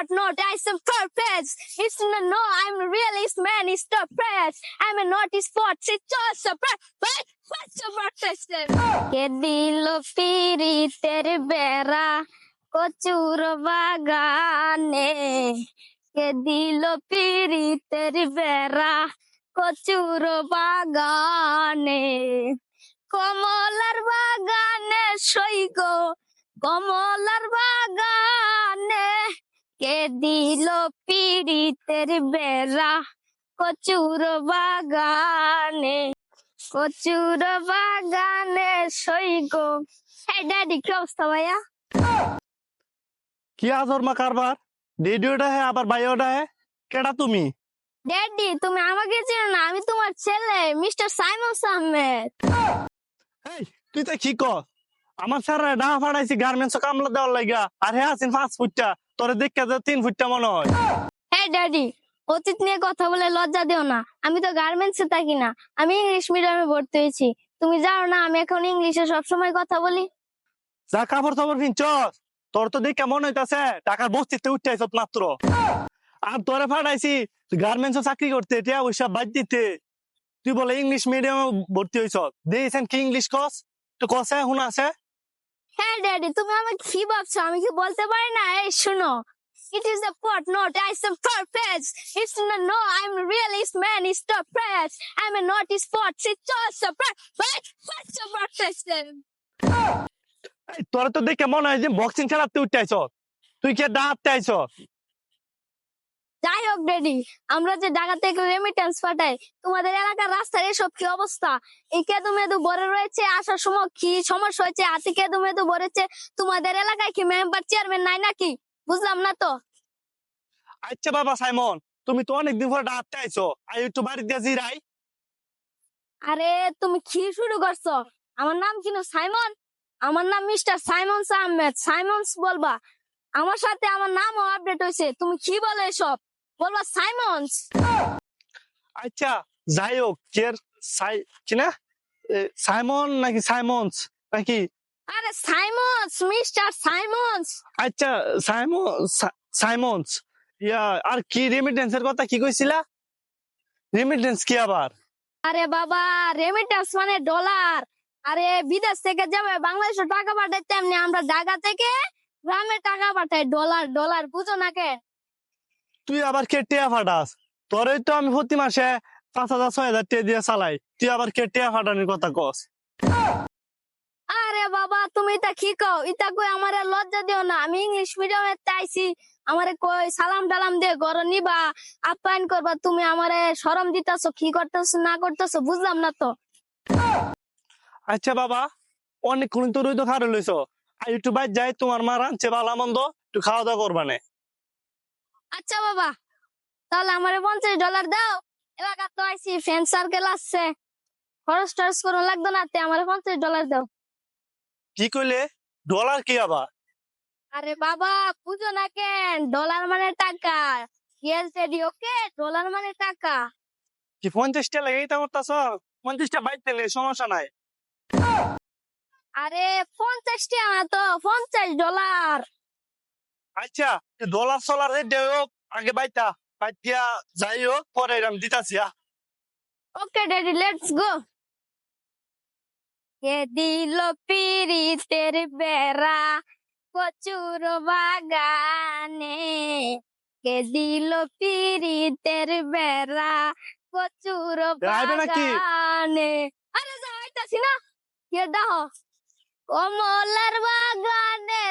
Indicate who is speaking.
Speaker 1: pot, not ice and purpose. It's no, no, I'm really man, it's the press. I'm a naughty spot, it's just a press. But what's the protest? কে দিল পিরিতের বেড়া কচুর বাগানে কে দিল পিরিতের বেড়া কচুর বাগানে কমলার বাগানে সইগ কমলার বাগানে কে দিল পিরিতের বেড়া কচুর বাগানে কচুর বাগানে সইগ হ্যাঁ ড্যাডি কি অবস্থা ভাইয়া?
Speaker 2: কি আজর মা কারবার? রেডিওটা হ্যাঁ আবার বায়োটা হ্যাঁ কেডা তুমি?
Speaker 1: ড্যাডি তুমি আমাকে চেনো না আমি তোমার ছেলে মিস্টার সাইমন আহমেদ
Speaker 2: এই তুই তো কি কর আমার স্যার ডা ফাড়াইছি গার্মেন্টস কামলা দেওয়ার লাগা আর হ্যাঁ আছেন পাঁচ ফুটটা। তোরে দেখে যে তিন ফুটটা মনে হয়।
Speaker 1: হ্যাঁ ড্যাডি অতীত নিয়ে কথা বলে লজ্জা দিও না। আমি তো গার্মেন্টসে থাকি না। আমি ইংলিশ মিডিয়ামে ভর্তি হয়েছি। তুমি জানো না আমি এখন ইংলিশে সবসময় কথা বলি।
Speaker 2: যা কাপড় চাপড় কিনছস তোর তো দেখে মনে হইতাছে টাকার বস্তিতে উঠতে মাত্র। আর তোরে ফাটাইছি গার্মেন্টস চাকরি করতে এটা ওইসব বাদ দিতে। তুই বলে ইংলিশ মিডিয়ামে ভর্তি হইছ দিয়েছেন কি ইংলিশ কস? তো কসে শুনা আছে
Speaker 1: হ্যাঁ ড্যাডি তুমি আমাকে কি ভাবছ আমি কি বলতে পারি না এই শুনো It is a pot, not ice and purpose. It's no, no, I'm really man, it's the press. I'm a not is pot. it's just a press. But what's protest?
Speaker 2: এই, তোরে তো দেখে মনে হয় যে বক্সিং খেলাতে উঠতে আইছ তুই কে দাঁড়াতে আইছ
Speaker 1: যাই হোক ড্যাডি আমরা যে ঢাকা থেকে রেমিটেন্স পাঠাই তোমাদের এলাকার রাস্তার এসব কি অবস্থা? এই কেদু মেদু ভরে রয়েছে আসার সময় কি সমস্যা হয়েছে? হাতে কেদু মেদু ভরেছে তোমাদের এলাকায় কি মেম্বার চেয়ারম্যান নাই নাকি? বুঝলাম না তো।
Speaker 2: আচ্ছা বাবা সাইমন তুমি তো অনেকদিন পরে দাঁড়াতে আইছো আই একটু বাড়ি দিয়ে জিরাই।
Speaker 1: আরে তুমি কি শুরু করছ? আমার নাম কিনো সাইমন? আমার নাম মিস্টার সাইমন আহমেদ। সাইমন্স বলবা আমার সাথে আমার নামও আপডেট হয়েছে তুমি কি বলো এসব? বলবা সাইমন্স
Speaker 2: আচ্ছা যাই হোক কে সাই কি না? সাইমন নাকি সাইমন্স নাকি?
Speaker 1: আরে সাইমন্স মিস্টার সাইমন্স
Speaker 2: আচ্ছা সাইমন সাইমন্স ইয়া আর কি রেমিটেন্সের কথা কি কইছিলা? রেমিটেন্স কি আবার?
Speaker 1: আরে বাবা রেমিটেন্স মানে ডলার আরে বিদেশ থেকে যাবে বাংলাদেশে টাকা পাঠাই তেমনি আমরা ঢাকা থেকে গ্রামে টাকা পাঠাই ডলার ডলার বুঝো না কে?
Speaker 2: তুই আবার কে টিয়া ফাটাস। তোরই তো আমি প্রতি মাসে পাঁচ হাজার ছয় হাজার টিয়া দিয়ে চালাই। তুই আবার কে টিয়া ফাটানোর কথা কস।
Speaker 1: আরে বাবা তুমি এটা কি কও? এটা কই আমারে লজ্জা দিও না? আমি ইংলিশ মিডিয়ামে চাইছি আমারে কই সালাম টালাম দিয়ে ঘর নিবা আপ্যায়ন করবা। তুমি আমারে শরম দিতাছো কি করতেছো না করতেছো বুঝলাম না তো।
Speaker 2: আচ্ছা বাবা অনেকক্ষণ তো রইতো খারে লইছো। আর একটু বাইর যাই তোমার মা রাঁধছে ভালো মন্দ একটু খাওয়া দাওয়া করবানে
Speaker 1: আচ্ছা বাবা তাহলে আমারে পঞ্চাশ ডলার দাও। এলাকা তো আইসি ফ্রেন্ড সার্কেল আসছে। খরচ টরচ করুন লাগতো না তে আমারে পঞ্চাশ ডলার দাও।
Speaker 2: কি কইলে? ডলার কি আবার?
Speaker 1: আরে বাবা বুঝো না কেন ডলার মানে টাকা। ইয়েস ড্যাডি ওকে ডলার মানে টাকা।
Speaker 2: কি পঞ্চাশটা লেগেই তা করতাছ? পঞ্চাশটা বাইতে নেই সমস্যা নাই।
Speaker 1: আরে পঞ্চাশ টাকা না তো পঞ্চাশ ডলার
Speaker 2: আচ্ছা ডলার সলার রেট হোক আগে বাইতা বাইতিয়া যাই হোক পরে এরম দিতাছি
Speaker 1: ওকে ড্যাডি লেটস গো কে দিল পিরিতের বেড়া কচুর বাগানে? কে দিল পিরিতের বেড়া কচুর? বাগানে? আরে যাইতাছি না। কে দাও? কমলার বাগানে